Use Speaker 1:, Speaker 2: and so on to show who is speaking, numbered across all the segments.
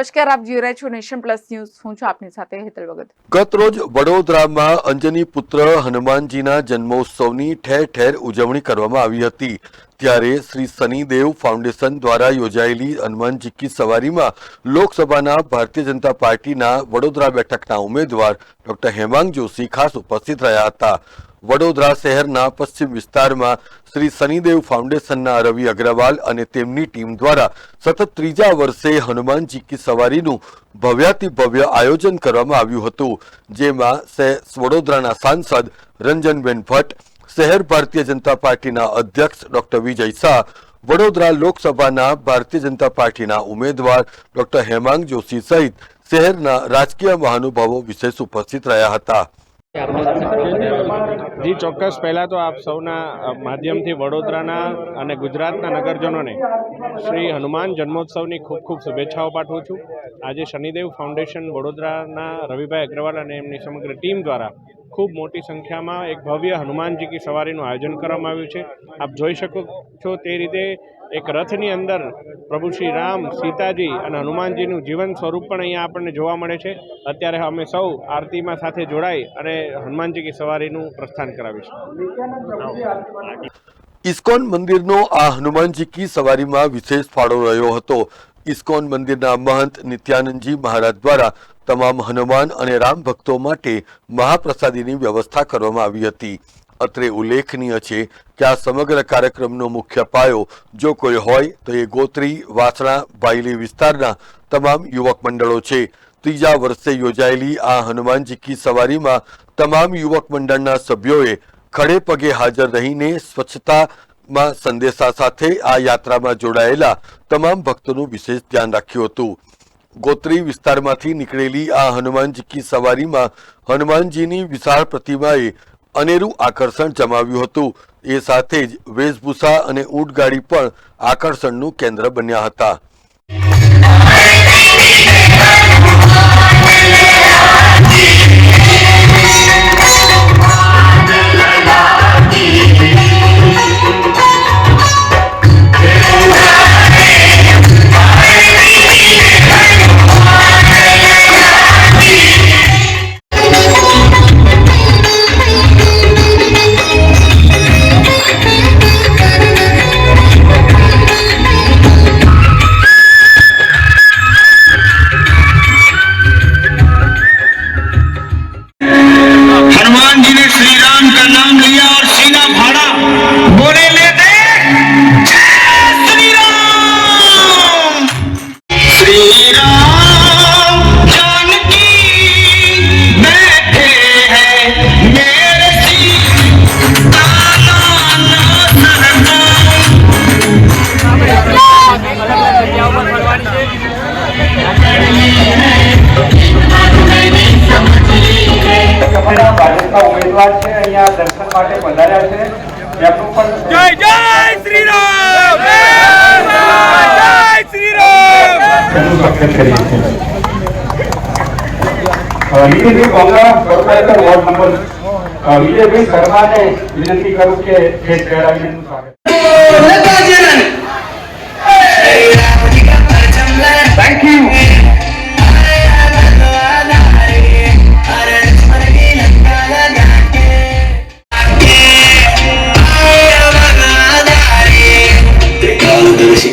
Speaker 1: નમસ્કાર, આપ જોઈ રહ્યા છો નેશન પ્લસ ન્યૂઝ. હું છું આપની સાથે હેતલ ભગત.
Speaker 2: ગતરોજ વડોદરામાં અંજની પુત્ર હનુમાનજીના જન્મોત્સવની ઠેર ઠેર ઉજવણી કરવામાં આવી હતી. ત્યારે શ્રી સનીદેવ ફાઉન્ડેશન દ્વારા યોજાયેલી હનુમાનજી કી સવારીમાં લોકસભાના ભારતીય જનતા પાર્ટીના વડોદરા બેઠકના ઉમેદવાર ડોક્ટર હેમાંગ જોશી ખાસ ઉપસ્થિત રહ્યા હતા. વડોદરા શહેરના પશ્ચિમ વિસ્તારમાં શ્રી શનિદેવ ફાઉન્ડેશનના રવિ અગ્રવાલ અને તેમની ટીમ દ્વારા સતત ત્રીજા વર્ષે હનુમાનજી કી સવારીનું ભવ્યાતિભવ્ય આયોજન કરવામાં આવ્યું હતું, જેમાં વડોદરાના સાંસદ રંજનબેન ભટ્ટ, શહેર ભારતીય જનતા પાર્ટીના અધ્યક્ષ ડોક્ટર વિજય શાહ, વડોદરા લોકસભાના ભારતીય જનતા પાર્ટીના ઉમેદવાર ડોક્ટર હેમાંગ જોશી સહિત શહેરના રાજકીય મહાનુભાવો વિશેષ ઉપસ્થિત રહ્યા હતા.
Speaker 3: જી, ચોક્કસ. પહેલાં તો આપ સૌના માધ્યમથી વડોદરાના અને ગુજરાતના નગરજનોને શ્રી હનુમાન જન્મોત્સવની ખૂબ ખૂબ શુભેચ્છાઓ પાઠવું છું. આજે શનિદેવ ફાઉન્ડેશન વડોદરાના રવિભાઈ અગ્રવાલ અને એમની સમગ્ર ટીમ દ્વારા ખૂબ મોટી સંખ્યામાં એક ભવ્ય હનુમાનજી કી સવારીનું આયોજન કરવામાં આવ્યું છે. આપ જોઈ શકો છો તે રીતે એક રથની અંદર પ્રભુ શ્રી રામ, સીતાજી અને હનુમાનજીનું જીવન સ્વરૂપ પણ અહીંયા આપણને જોવા મળે છે. અત્યારે અમે સૌ આરતીમાં સાથે જોડાઈ અને હનુમાનજી કી સવારીનું પ્રસ્થાન કરાવીશું.
Speaker 2: ઇસ્કોન મંદિરનો આ હનુમાનજી કી સવારીમાં વિશેષ ફાળો રહ્યો હતો. ઇસ્કોન મંદિરના મહંત નિત્યાનંદજી મહારાજ દ્વારા તમામ હનુમાન અને રામ ભક્તો માટે મહાપ્રસાદીની વ્યવસ્થા કરવામાં આવી હતી. અત્રે ઉલ્લેખનીય છે કે આ સમગ્ર કાર્યક્રમનો મુખ્ય પાયો જો કોઈ હોય તો એ ગોત્રી, વાસણા, બાયલી વિસ્તારના તમામ યુવક મંડળો છે. ત્રીજા વર્ષે યોજાયેલી આ હનુમાનજી કી સવારીમાં તમામ યુવક મંડળના સભ્યોએ ખડે પગે હાજર રહીને સ્વચ્છતામાં સંદેશા સાથે આ યાત્રામાં જોડાયેલા તમામ ભક્તોનું વિશેષ ધ્યાન રાખ્યું હતું. ગોત્રી વિસ્તારમાંથી નીકળેલી આ હનુમાનજી કી સવારીમાં હનુમાનજીની વિશાળ પ્રતિમાએ અનેરું આકર્ષણ જમાવ્યું હતું. એ સાથે જ વેશભૂષા અને ઊંટગાડી પણ આકર્ષણનું કેન્દ્ર બન્યા હતા.
Speaker 4: Come
Speaker 5: on, ભાજપના ઉમેદવાર છે. અહીંયા દર્શન માટે પધાર્યા છે. એમનું પણ જય જય શ્રી રામ જય શ્રી રામ સ્વાગત કરીએ. છીએ અ, વિજયભાઈ કોંગા કોર્પોરેટર વોર્ડ નંબર અ, વિજયભાઈ શર્માને વિનંતી કરું કે ખેત પહેરાવીને એમનું સ્વાગત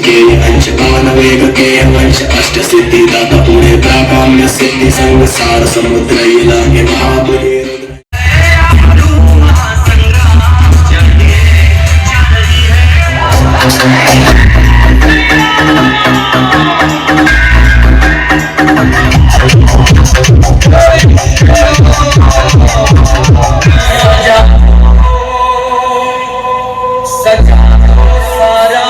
Speaker 5: के अंश
Speaker 6: आनवेग के अंश अष्ट सिद्धि दाता पूरे प्राकाम्य सिद्धि संग सार समुद्र इलाके महाबली। सजा
Speaker 5: सारा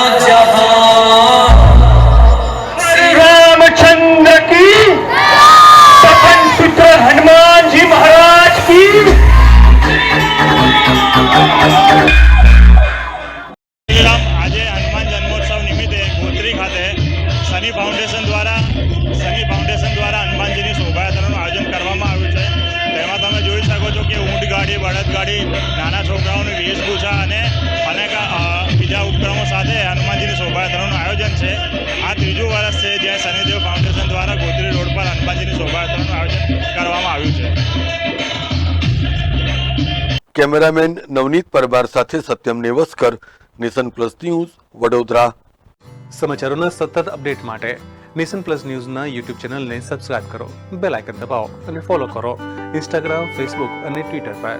Speaker 5: આજે હનુમાનજીની શોભાયાત્રાનું આયોજન છે. આ ત્રીજું વર્ષ
Speaker 7: છે જ્યાં શનિદેવ ફાઉન્ડેશન દ્વારા ગોત્રી રોડ પર હનુમાનજીની શોભાયાત્રાનું આયોજન કરવામાં આવ્યું છે.
Speaker 2: કેમેરામેન નવનીત પરબાર સાથે Satyam Nevaskar nation plus news Vadodara.
Speaker 8: સમાચારોના સતત અપડેટ માટે નેશન પ્લસ ન્યૂઝના યુટ્યુબ ચેનલને સબસ્ક્રાઇબ કરો બેલ આઇકન દબાવો અને ફોલો કરો ઇન્સ્ટાગ્રામ ફેસબુક અને ટ્વિટર પર.